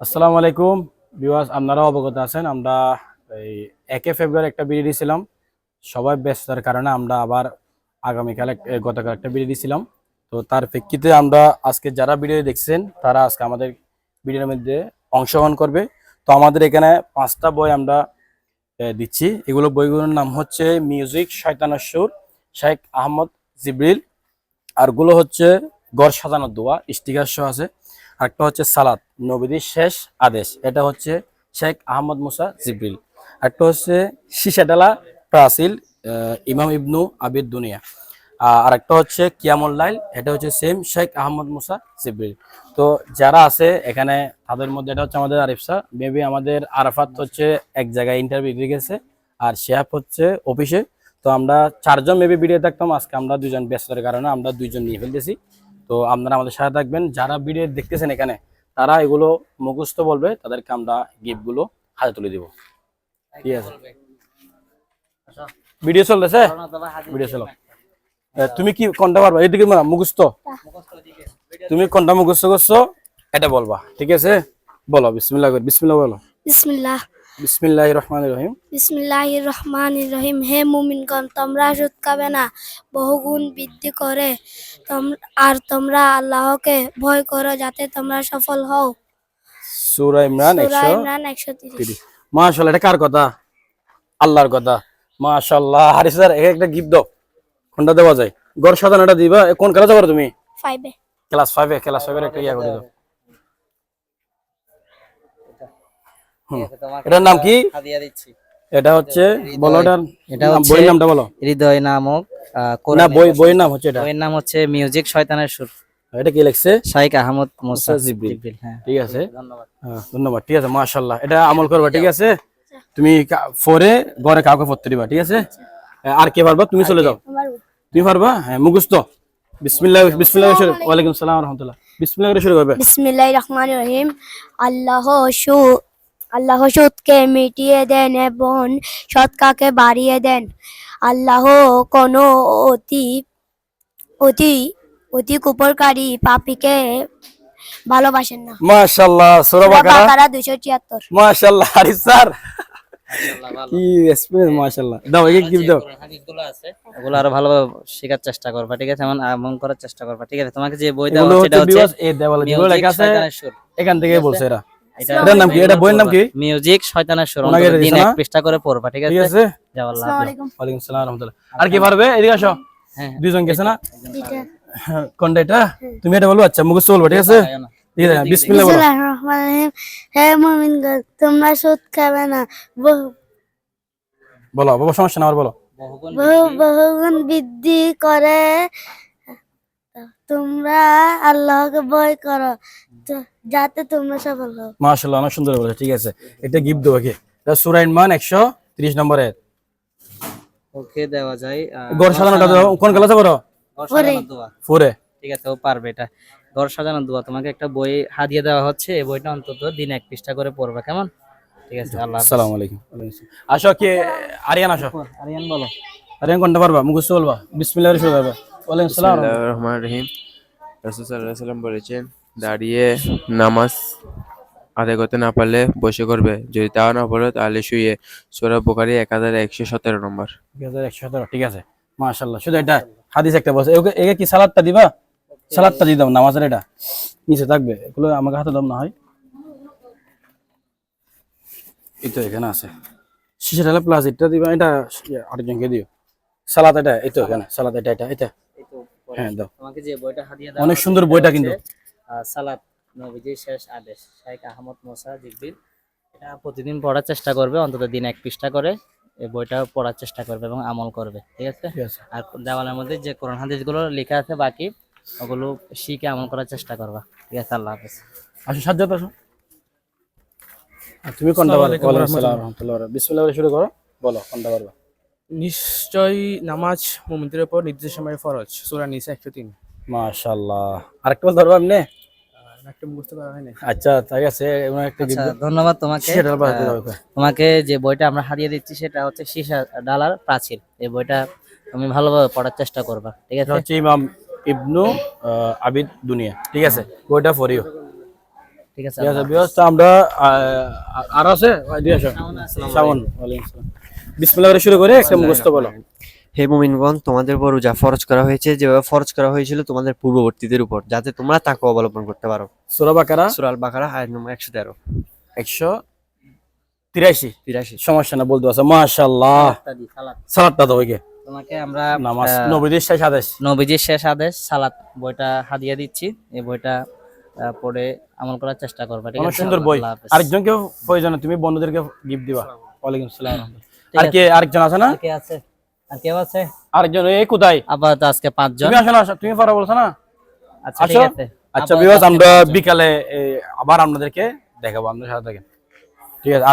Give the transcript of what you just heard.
আসসালামু আলাইকুম। বিওয়াস আপনারা অবগত আছেন, আমরা এই একে ফেব্রুয়ারি একটা বিড়ি দিয়েছিলাম সবাই ব্যস্ততার কারণে আমরা আবার আগামীকাল গতকাল একটা বিড়ি দিয়েছিলাম তো তার প্রেক্ষিতে আমরা আজকে যারা ভিডিও দেখছেন, তারা আজকে আমাদের ভিডিওর মধ্যে অংশগ্রহণ করবে। তো আমাদের এখানে পাঁচটা বই আমরা দিচ্ছি। এগুলো বইগুলোর নাম হচ্ছে মিউজিক, শয়তানের সুর, শেখ আহমদ জিবরিল। আরগুলো হচ্ছে গড় সাজানোর দোয়া, স্টিকার সহ আছে। আরেকটা হচ্ছে সালাত নবীদের শেষ আদেশ। এটা হচ্ছে শেখ আহমদ মুসা জিব্রিল। একটা হচ্ছে শিশাডালা প্রাসিল ইমাম ইবনু আবিদ দুনিয়া। আহ, আরেকটা হচ্ছে কিয়ামুল লাইল এটা হচ্ছে same Sheikh Ahmad Musa Jibril. তো যারা আছে এখানে তাদের মধ্যে এটা হচ্ছে আমাদের আরিফসা মেবি আমাদের আরাফাত হচ্ছে এক জায়গায় ইন্টারভিউ দিয়ে গেছে আর শেহাব হচ্ছে অফিসে তো আমরা চারজন মেবি ভিডিও থাকতাম আজকে আমরা দুজন ব্যস্ততার কারণে আমরা দুইজন নিয়ে ফেলতেছি। তো আপনারা আমাদের সাথে থাকবেন। যারা ভিডিও দেখতেছেন এখানে, তারা এগুলো মুখস্থ বলবে, তাদেরকে আমরা গিফটগুলো হাতে তুলে দিব। ঠিক আছে। ভিডিও চলতেছে? ভিডিও চলো। তুমি কি কোনটা পারবা? এদিকে না মুখস্থ। তুমি কোনটা মুখস্থ করছ? এটা বলবা। ঠিক আছে? বলো, বিসমিল্লাহ করে, বিসমিল্লাহ বলো। বিসমিল্লাহ। বিসমিল্লাহ রহমান রহিম। বিসমিল্লাহির রহমানির রহিম। হে মুমিনগণ তোমরা সুদ খাবে না বহুগুণ বৃদ্ধি করে আর তোমরা আল্লাহকে ভয় করো যাতে তোমরা সফল হও। সূরা ইমরান সূরা 100 ইমরান একশো তিরিশ। মাশাআল্লাহ এটা কার কথা? আল্লাহর কথা। মাশাআল্লাহ হারিস স্যার এক একটা গিফট দাও। কোনটা দেওয়া যায়? গড় সাধারণটা দিবা। কোন ক্লাসে পড়ো তুমি? ফাইভে ক্লাস ফাইভে ক্লাস ফাইভের একটা ইয়া করে দাও। এটার নাম কি? হাদিয়া দিচ্ছি। এটা হচ্ছে বলো এটার এটা নাম- নামটা বলো। হৃদয় নামক আহ, না বই বইয়ের নাম হচ্ছে এটা। বইয়ের নাম হচ্ছে মিউজিক শয়তানের সুর। এটা কি লিখছে? শাইখ আহমদ মুসা মুসা জিবরিল। জিবরিল হ্যাঁ। ঠিক আছে। ধন্যবাদ। ধন্যবাদ। ঠিক আছে মাশাআল্লাহ। এটা আমল করবা ঠিক আছে? তুমি ফোরে ঘরে কাউকে পড়তে দিবা ঠিক আছে? আর কে পারবা? তুমি চলে যাও। তুমি পারবা? হ্যাঁ মুখস্থ। বিসমিল্লাহ বিসমিল্লাহ ওয়ালাইকুম সালাম রহমতুল্লাহ। বিসমিল্লাহ শুরু করবে। রহিম। আল্লাহ আল্লাহ সুদকে মিটিয়ে দেন এবং সৎকাকে বাড়িয়ে দেন। আল্লাহ কোনো অতি অতি অতি কুপরকারী পাপিকে ভালোবাসেন না। মাশাআল্লাহ সূরা বাকারা? বাকারা দুশো ছিয়াত্তর। মাশাআল্লাহ হারিস স্যার। কি এক্সপিরিয়েন্স মাশাআল্লাহ। দাও এই গিফট দাও। হাদিসগুলো আছে। ওগুলো আরও ভালোভাবে শেখার চেষ্টা করবা ঠিক আছে? এমন করার চেষ্টা করবা ঠিক আছে? তোমাকে যে বই দেওয়া হচ্ছে হচ্ছে এটা হচ্ছে এই দেওয়ালে লেখা আছে এখান থেকে বলছে এরা। এটার নাম কি? এটা বইয়ের নাম কি? মিউজিক শয়তানের সুর। দিন এক পৃষ্ঠা করে পড়বা ঠিক ঠিক আছে? আছে। যাও আল্লাহ আসসালামু আলাইকুম। ওয়ালাইকুম সালাম রহমতুল্লাহ। আর কি পারবে? এদিকে আসো। হ্যাঁ। দুইজন গেছে না? এটা কোনটা এটা? তুমি এটা বলব আচ্ছা মুখস্থ বলব ঠিক আছে। বিসমিল্লাহ বলো। বিসমিল্লাহির রহমানির রহিম। হে মুমিনগণ তোমরা সুদ খাবে না। বলো বাবা সমস্যা না বলো। বহুগুণ বহু বহুগুণ বৃদ্ধি করে তোমরা আল্লাহকে ভয় করো। যাতে তোমরা সফল হও। মাশাআল্লাহ অনেক সুন্দর বলেছে ঠিক আছে। এটা গিফট দেবো কি এটা সূরা ইমরান 130 নম্বরে ওকে দেওয়া যায়। সাধারণটা দাও কোন ক্লাসে পড়ো? ঘর ফোরে। ঠিক আছে ও পারবে এটা। ঘর সাজানোর দোয়া তোমাকে একটা বই হাদিয়ে দেওয়া হচ্ছে এই বইটা অন্তত দিন এক পৃষ্ঠা করে পড়বে কেমন? ঠিক আছে আল্লাহ। আসসালামু আলাইকুম। আসো কি আরিয়ান আসো। আরিয়ান বলো। আরিয়ান কোনটা পারবা মুখস্থ বলবা। বিসমিল্লাহ শুরু করবে রহমান রহিম। রাসুল সাল্লাম বলেছেন দাঁড়িয়ে নামাজ আদায় করতে না পারলে বসে করবে। যদি তাও না পারো তাহলে শুয়ে। সোরা বোকারি এক হাজার একশো সতেরো নম্বর। ঠিক আছে একশো সতেরো ঠিক আছে। মাশাল্লাহ শুধু এটা হাদিস একটা বসে ওকে একে কি সালাদটা দিবা? সালাদটা দিয়ে দাও নামাজের এটা। নিচে থাকবে। এগুলো আমাকে হাতে দাম না হয়। এই তো এখানে আছে। শিশে ঢালা প্লাস এটা দিবা এটা আরেকজনকে দিও। সালাদ এটা এই তো এখানে। সালাদ এটা এটা এটা। হ্যাঁ তোমাকে যে বইটা হাদিয়ে দেওয়া অনেক সুন্দর বইটা কিন্তু। সালাত নবীজির শেষ আদেশ শাইখ আহমদ মোসা এটা প্রতিদিন পড়ার চেষ্টা করবে অন্তত দিন এক পৃষ্ঠা করে এই বইটা পড়ার চেষ্টা করবে এবং আমল করবে ঠিক আছে? আর দেওয়ালের মধ্যে যে কোরআন হাদিসগুলো লেখা আছে বাকি ওগুলো শিখে আমল করার চেষ্টা করবা ঠিক আছে? আল্লাহ হাফেজ। আসো সাজ্জাদ আসো। আর তুমি কোনটা রহমতুল্লাহ। বিসমিল্লাহ শুরু করো। বলো কোনটা পারবা নিশ্চয়ই নামাজ মুমিনদের উপর নির্দিষ্ট সময় ফরজ। সূরা নিসা একশো তিন। মাশাআল্লাহ। আরেকটা বল ধরবা হয়নি। আচ্ছা ঠিক আছে এমন একটা আচ্ছা ধন্যবাদ তোমাকে। তোমাকে যে বইটা আমরা হারিয়ে দিচ্ছি সেটা হচ্ছে সীসা ডালার প্রাচীর এই বইটা তুমি ভালোভাবে পড়ার চেষ্টা করবা ঠিক আছে? হচ্ছে ইমাম ইবনু আহ, আবিদ দুনিয়া ঠিক আছে? বইটা ঠিক আছে ঠিক আছে আল্লাহ বিয়াস তো আমরা আর আছে? ওয়ালাইকুম আসসালাম। বিসমিল্লাহ করে শুরু করে একটা মুখস্থ বলো। হে মুমিনগণ তোমাদের উপর রোজা ফরজ করা হয়েছে যেভাবে ফরজ করা হয়েছিল তোমাদের পূর্ববর্তীদের উপর যাতে তোমরা তাকে অবলম্বন করতে পারো। সূরা বাকারা? সুরাল বাকারা আয়াত নম্বর একশো তেরো। একশো তিরাশি। তিরাশি। সমস্যা না বলতে পারছ। মাশাআল্লাহ। সালাদটা দিই, সালাদ। তো ওইকে। তোমাকে আমরা নামাজ। শেষ আদেশ। নবীজির শেষ আদেশ সালাত বইটা হাদিয়া দিচ্ছি। এই বইটা পড়ে আমল করার চেষ্টা করবে ঠিক আছে? সুন্দর বই। আরেকজনকে প্রয়োজনে তুমি বন্ধুদেরকে গিফট দিবা। ওয়ালাইকুম আসসালাম। আর। কে আরেকজন আছে না? কে আছে? আর কেউ আছে? আরেকজন এই কোথায়? আপাতত আজকে পাঁচজন। তুমি আসো না তুমি পারা বলছো না? আচ্ছা ঠিক আছে। আচ্ছা আপাতত আমরা বিকালে আবার আপনাদেরকে দেখাবো। আপনাদের সাথে থাকেন। ঠিক আছে